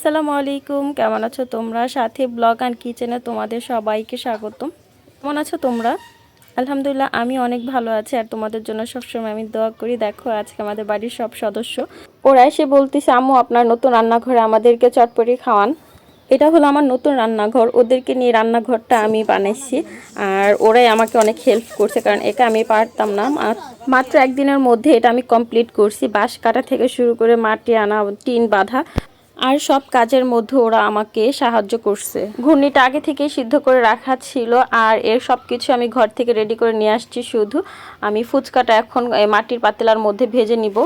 আসসালামু আলাইকুম। কেমন আছো তোমরা? সাথে ব্লগ অ্যান্ড কিচেনে তোমাদের সবাইকে স্বাগতম। কেমন আছো তোমরা? আলহামদুলিল্লাহ, আমি অনেক ভালো আছি আর তোমাদের জন্য সবসময় আমি দোয়া করি। দেখো, আজকে আমাদের বাড়ির সব সদস্য। ওরা এসে বলতেছে, আম্মু, আপনার নতুন রান্নাঘরে আমাদেরকে চটপটি খাওয়ান। এটা হলো আমার নতুন রান্নাঘর। ওদেরকে নিয়ে রান্নাঘরটা আমি বানাইছি। আর ওরাই আমাকে অনেক হেল্প করছে, কারণ একা আমি পারতাম না। মাত্র একদিনের মধ্যে এটা আমি কমপ্লিট করছি। বাঁশ কাটা থেকে শুরু করে মাটি আনা, টিন বাঁধা। আর সব কাজের মধ্যে ওরা আমাকে সাহায্য করছে। ঘূর্ণিটা আগে থেকে সিদ্ধ করে রাখা ছিল আর এর সব কিছু আমি ঘর থেকে রেডি করে নিয়ে আসছি শুধু। আমি ফুচকাটা এখন মাটির পাতিলার মধ্যে ভেজে নিব।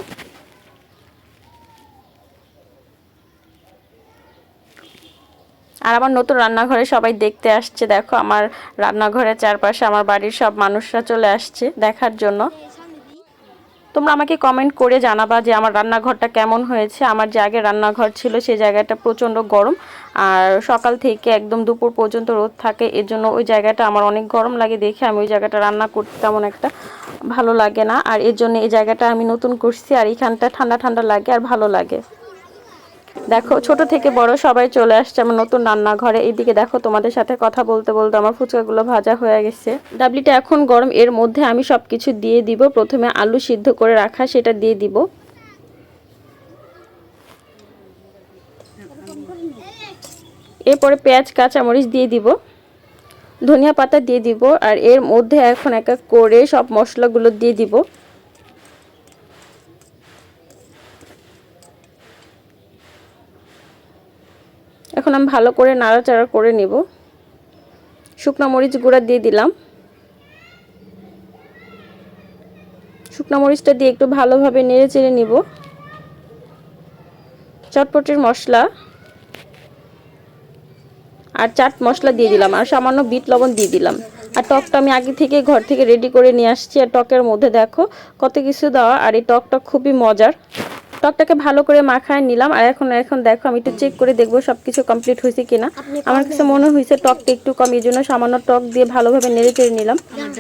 আর আমার নতুন রান্নাঘরে সবাই দেখতে আসছে। দেখো আমার রান্নাঘরের চারপাশে আমার বাড়ির সব মানুষরা চলে আসছে দেখার জন্য। তোমরা আমাকে কমেন্ট করে জানাবা যে আমার রান্নাঘরটা কেমন হয়েছে। আমার যে আগে রান্নাঘর ছিল সেই জায়গাটা প্রচণ্ড গরম। আর সকাল থেকে একদম দুপুর পর্যন্ত রোদ থাকে, এর জন্য ওই জায়গাটা আমার অনেক গরম লাগে দেখে। আমি ওই জায়গাটা রান্না করতে তেমন একটা ভালো লাগে না। আর এর জন্য এই জায়গাটা আমি নতুন করছি আর এখানটা ঠান্ডা ঠান্ডা লাগে আর ভালো লাগে। দেখো, ছোট থেকে বড় সবাই চলে আসছে আমার নতুন রান্নাঘরে। এইদিকে দেখো, তোমাদের সাথে কথা বলতে বলতে আমার ফুচকাগুলো ভাজা হয়ে গেছে। ডাবলিটা এখন গরম, এর মধ্যে আমি সব কিছু দিয়ে দিব। প্রথমে আলু সিদ্ধ করে রাখা, সেটা দিয়ে দিব। এরপরে পেঁয়াজ, কাঁচামরিচ দিয়ে দিব। ধনিয়া পাতা দিয়ে দিব। আর এর মধ্যে এখন এক এক করে সব মশলাগুলো দিয়ে দিব। এখন আমি ভালো করে নাড়াচাড়া করে নেব। শুকনো মরিচ গুঁড়া দিয়ে দিলাম। শুকনো মরিচটা দিয়ে একটু ভালোভাবে নেড়ে চেড়ে নিব। চটপটির মশলা আর চাট মশলা দিয়ে দিলাম আর সামান্য বিট লবণ দিয়ে দিলাম। আর টকটা আমি আগে থেকে ঘর থেকে রেডি করে নিয়ে আসছি। আর টকের মধ্যে দেখো কত কিছু দেওয়া। আর এই টকটা খুবই মজার। টকটাকে ভালো করে মাখায় নিলাম। আর এখন এখন দেখো আমি একটু চেক করে দেখব সব কিছু কমপ্লিট হয়েছে কিনা। আমার কাছে মনে হয়েছে টকটা একটু কম এই জন্য সামান্য টক দিয়ে ভালোভাবে নেড়ে চেড়ে নিলাম।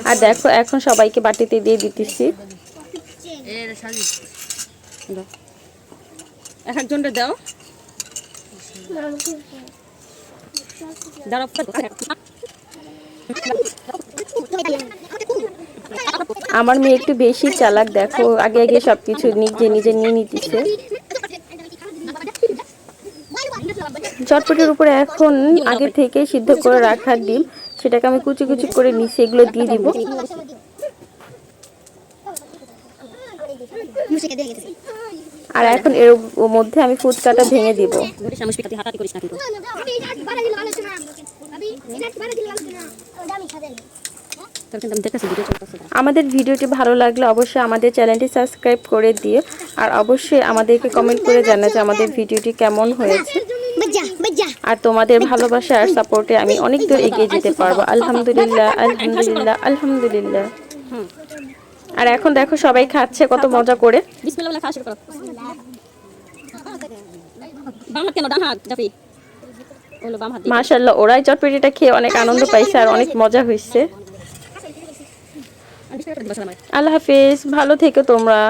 আর দেখো এখন সবাইকে বাটিতে দিয়ে দিতেছি। এক একজনটা দাও। দাঁড়াও। আমার মেয়ে একটু বেশি চালাক দেখো আগে আগে সবকিছু নিজে নিজে নিয়ে নিতেছে। চটপটের উপরে এখন আগে থেকে সিদ্ধ করে রাখা ডিম সেটাকে আমি কুচি কুচি করে নিচে এগুলো দিয়ে দিব। আর এখন এর মধ্যে আমি ফুচকাটা ভেঙে দিব। করিস না আমাদের ভিডিওটি ভালো লাগলে অবশ্যই আমাদের চ্যানেলটি সাবস্ক্রাইব করে দিয়ে আর অবশ্যই আমাদেরকে কমেন্ট করে জানা যে আমাদের ভিডিওটি কেমন হয়েছে। আর তোমাদের ভালোবাসা আর সাপোর্টে আমি অনেক দূর এগিয়ে যেতে পারব। আলহামদুলিল্লাহ আলহামদুলিল্লাহ আলহামদুলিল্লাহ। আর এখন দেখো সবাই খাচ্ছে কত মজা করে। মাশাল্লাহ ওরাই চটপটিটা খেয়ে অনেক আনন্দ পাইছে আর অনেক মজা হয়েছে আর বিসমিল্লাহ বলে বসালাম আর। আল্লাহ হাফিজ ভালো থেকো তোমরা।